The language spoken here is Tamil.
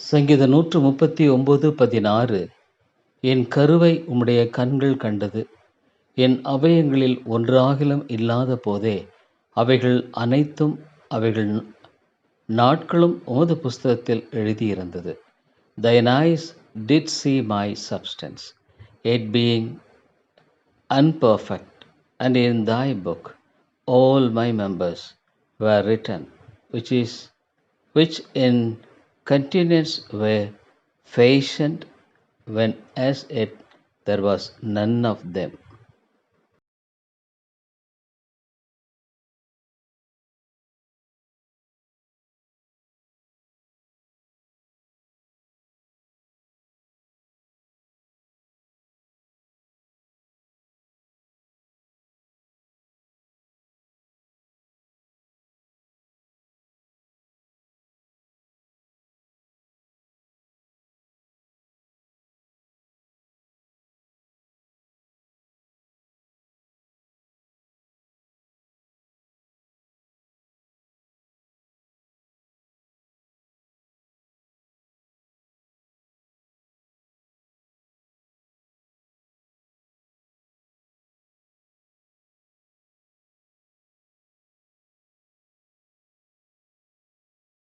சங்கீத நூற்று முப்பத்தி ஒம்பது பதினாறு. என் கருவை உம்முடைய கண்கள் கண்டது. என் அவயங்களில் ஒன்றாகிலும் இல்லாத போதே அவைகள் அனைத்தும் அவைகள் நாட்களும் உமது புஸ்தகத்தில் எழுதியிருந்தது. Thine eyes did see my substance yet being unperfect and in thy book all my members were written which is which in continuance were fashioned when as yet there was none of them